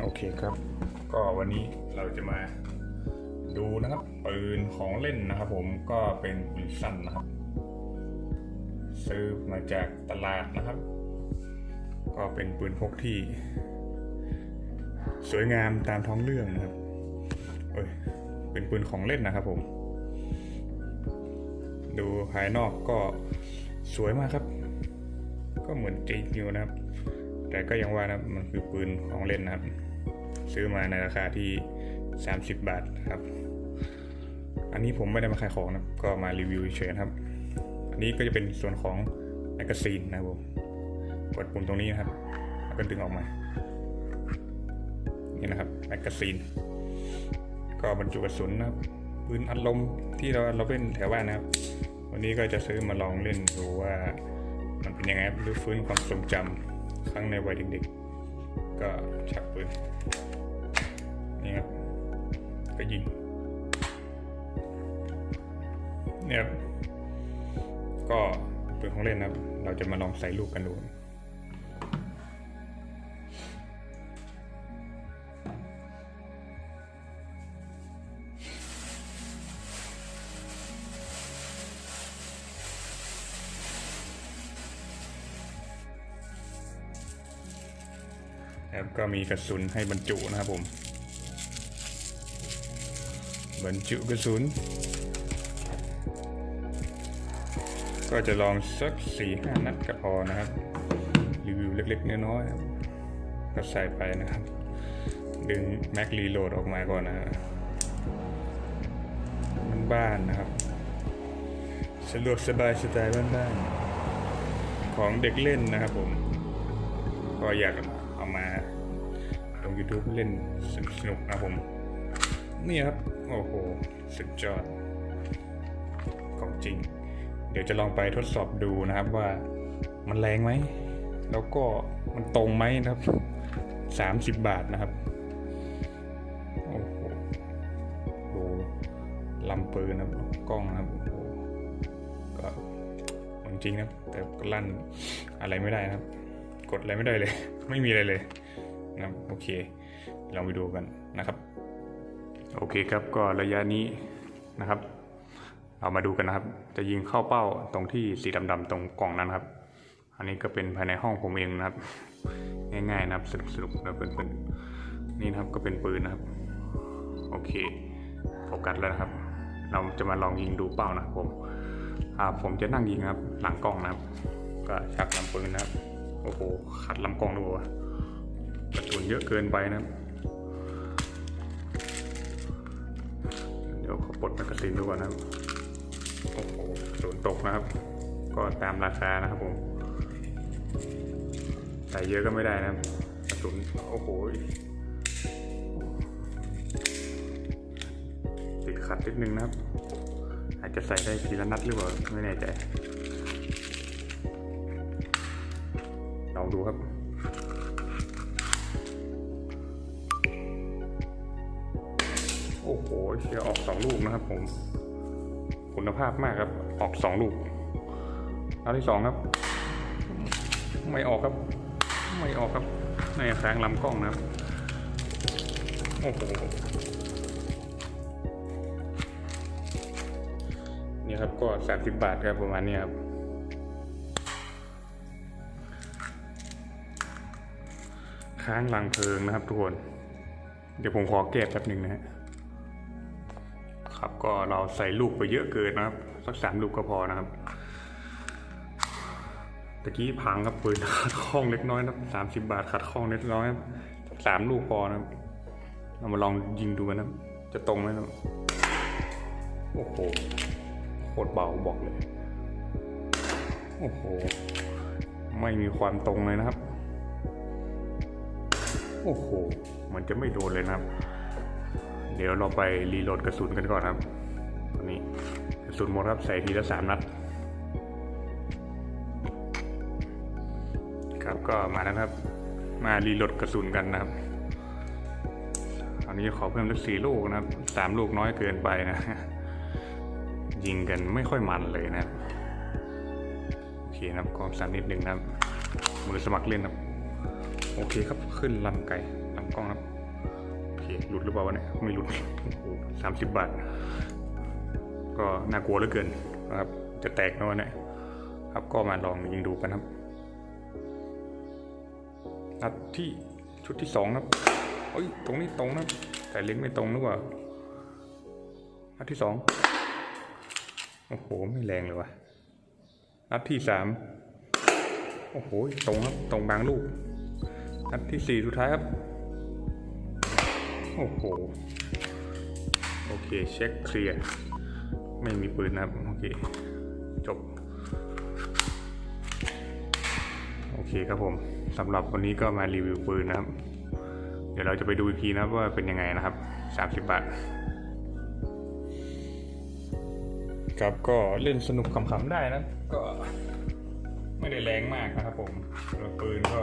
โอเคครับ ก็วันนี้เราจะมาดูนะครับปืนของเล่นนะครับ ผมก็เป็นปืนสั้นนะครับ ซื้อมาจากตลาดนะครับ ก็เป็นปืนพกที่ สวยงามตามท้องเรื่องนะครับเอ้ยเป็นปืนของเล่นนะครับผม ดูภายนอกก็สวยมากครับ ก็เหมือนจริงอยู่นะครับ แต่ก็ยังว่านะมันคือปืนของเล่นนะครับ ซื้อมาในราคาที่ 30 บาทครับ อันนี้ผมไม่ได้มาขายของนะก็มารีวิวเฉยๆครับ อันนี้ก็จะเป็นส่วนของแมกกาซีนนะครับผมกดปุ่มตรงนี้นะครับแล้วก็ดึงออกมานี่นะครับแมกกาซีนก็บรรจุกระสุนนะครับปืนอัดลมที่เราเราเล่นแถวบ้านนะครับ วันนี้ก็จะซื้อมาลองเล่นดูว่ามันเป็นยังไงหรือฟื้นความทรงจำ ครั้งในวัยเด็กๆ ก็ชักปืนนี่ครับ ก็ยิงเนี่ยครับ ก็ปืนของเล่นนะครับ เราจะมาลองใส่ลูกกันดู นะครับก็มีกระสุนให้บรรจุนะครับผม บรรจุกระสุน ก็จะลองสักสี่ห้านัดก็พอนะครับ รีวิวเล็กๆน้อยๆก็ใส่ไปนะครับ ดึงแม็กรีโหลดออกมาก่อนนะฮะบ้านนะครับ สะดวกสบายสไตล์บ้านๆของเด็กเล่นนะครับผม ก็อยากเอามา YouTube เล่นสนุกนะผม นี่ครับ โอ้โห สุดยอด ของจริง เดี๋ยวจะลองไปทดสอบดูนะครับว่ามันแรงไหม แล้วก็มันตรงไหมนะครับ 30 บาทนะครับ โอ้โห ดูลำปืนนะครับกล้องนะครับโอ้ก็ของจริงนะแต่ก็ลั่นอะไรไม่ได้นะครับ กดอะไรไม่ได้เลย ไม่มีอะไรเลย นะโอเค เราไปดูกันนะครับ โอเคครับก็ระยะนี้นะครับเรามาดูกันนะครับ จะยิงเข้าเป้าตรงที่สีดำๆตรงกล่องนั้นครับ อันนี้ก็เป็นภายในห้องผมเองนะครับ ง่ายๆนะครับสนุกๆนะเพื่อนๆนี่นะครับก็เป็นปืนนะครับ โอเคโฟกัสแล้วนะครับ เราจะมาลองยิงดูเป้านะครับผมผมจะนั่งยิงครับ หลังกล้องนะครับ ก็ชักลำปืนนะครับ โอ้โหขัดลำกล้องดูวะกระ นเยอะเกินไปนะเดี๋ยวขาปลดแมกกาซีนดูก่อนนะโอ้โหกระสุนตกนะครับ ก็ตามราคานะครับผมใส่เยอะก็ไม่ได้นะครับกระสุนโอ้โหติดขัดนิดนึงนะครับ อาจจะใส่ได้ทีละนัดหรือเปล่าไม่แน่ใจลองดูครับ เชียออกสองลูกนะครับผม คุณภาพมากครับ ออกสองลูกนัดที่สองครับ ไม่ออกครับ ไม่ออกครับในแสงลำกล้องนะครับ โอ้โหนี่ครับก็สามสิบบาทครับประมาณนี้ครับค้างรังเพลิงนะครับทุกคน เดี๋ยวผมขอเก็บแป๊บหนึ่งนะฮะ ครับก็เราใส่ลูกไปเยอะเกินนะครับ สักสามลูกก็พอนะครับตะกี้พังครับปืนขัดข้องเล็กน้อยนะครับสามสิบบาทขัดข้องเล็กน้อยครับสามลูกพอนะครับเรามาลองยิงดูกันนะจะตรงไหมนะโอ้โหโคตรเบาบอกเลย โอ้โห ไม่มีความตรงเลยนะครับ โอ้โห มันจะไม่โดนเลยนะครับ ดี๋ยวเราไปรีโหลดกระสุนกันก่อนครับตอนนี้กระสุนหมดครับใส่ทีละสามนัด ครับก็มาแล้วครับ มารีโหลดกระสุนกันนะครับอันนี้ขอเพิ่มสักสี่ลูกนะครับสามลูกน้อยเกินไปนะ ยิงกันไม่ค่อยมันเลยนะโอเคนะครับก็สั่นนิดนึงนะครับมือสมัครเล่นนะครับ โอเคครับขึ้นลำไก่ลำกล้องครับ หลุดหรือเปล่าวะเนี่ยไม่หลุดโอ้โหสามสิบบาท ก็น่ากลัวเหลือเกินนะครับ จะแตกนะวะเนี่ยครับก็มาลองยิงดูกันครับนัดที่ชุดที่สองครับเอ้ยตรงนี้ตรงนะแต่เล็งไม่ตรงนึกว่านัดที่สองโอ้โหไม่แรงเลยวะนัดที่สามโอ้โหตรงครับตรงบางลูกนัดที่สี่สุดท้ายครับ โอ้โห โอเค เช็คเคลียร์ ไม่มีปืนนะครับ โอเค จบ โอเคครับผมสำหรับวันนี้ก็มารีวิวปืนนะครับ เดี๋ยวเราจะไปดูอีกทีนะครับว่าเป็นยังไงนะครับ 30 บาท ครับก็เล่นสนุกขำๆได้นะ ก็ไม่ได้แรงมากนะครับผมแล้วปืนก็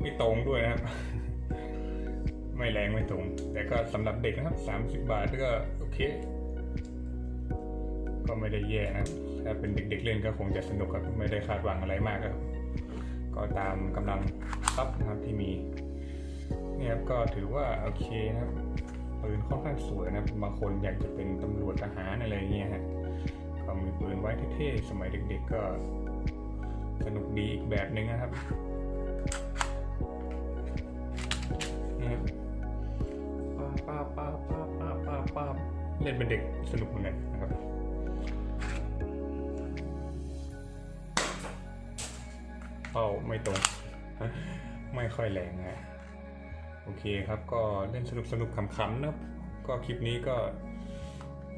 ไม่ตรงด้วยนะครับ ไม่แรงไม่ตรงแต่ก็สำหรับเด็กนะครับ 30 บาทก็โอเค ก็ไม่ได้แย่นะถ้าเป็นเด็กๆเล่นก็คงจะสนุกครับไม่ได้คาดหวังอะไรมากครับ ก็ตามกำลังทรัพย์นะครับที่มีเนี่ยครับก็ถือว่าโอเคนะครับปืนค่อนข้างสวยนะบางคนอยากจะเป็นตำรวจทหารอะไรเงี้ยฮะก็มีปืนไว้เท่ๆสมัยเด็กๆก็สนุกดีอีกแบบหนึ่งนะครับ ป้าป้าป้าป้าป้าเล่นเป็นเด็กสนุกเหมือนกันนะครับเป้าไม่ตรง ไม่ค่อยแรงนะโอเคครับก็เล่นสนุกสนุกขำๆนะครับ ก็คลิปนี้ก็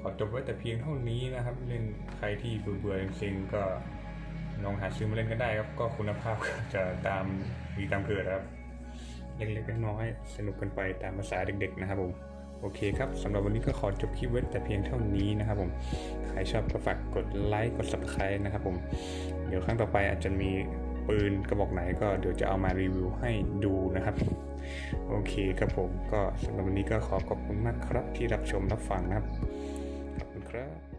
ขอจบไว้แต่เพียงเท่านี้นะครับ เล่นใครที่เบื่อๆจริงๆก็ลองหาซื้อมาเล่นกันได้ครับ ก็คุณภาพจะตามมีตามเกิดครับ เล็กๆน้อยๆสนุกกันไปตามภาษาเด็กๆนะครับผม โอเคครับสำหรับวันนี้ก็ขอจบคลิปไว้แต่เพียงเท่านี้นะครับผมใครชอบก็ฝากกดไลค์กด subscribe นะครับผมเดี๋ยวครั้งต่อไปอาจจะมีปืนกระบอกไหนก็เดี๋ยวจะเอามารีวิวให้ดูนะครับ โอเคครับผมก็สำหรับวันนี้ก็ขอขอบคุณมากครับที่รับชมรับฟังนะครับขอบคุณครับ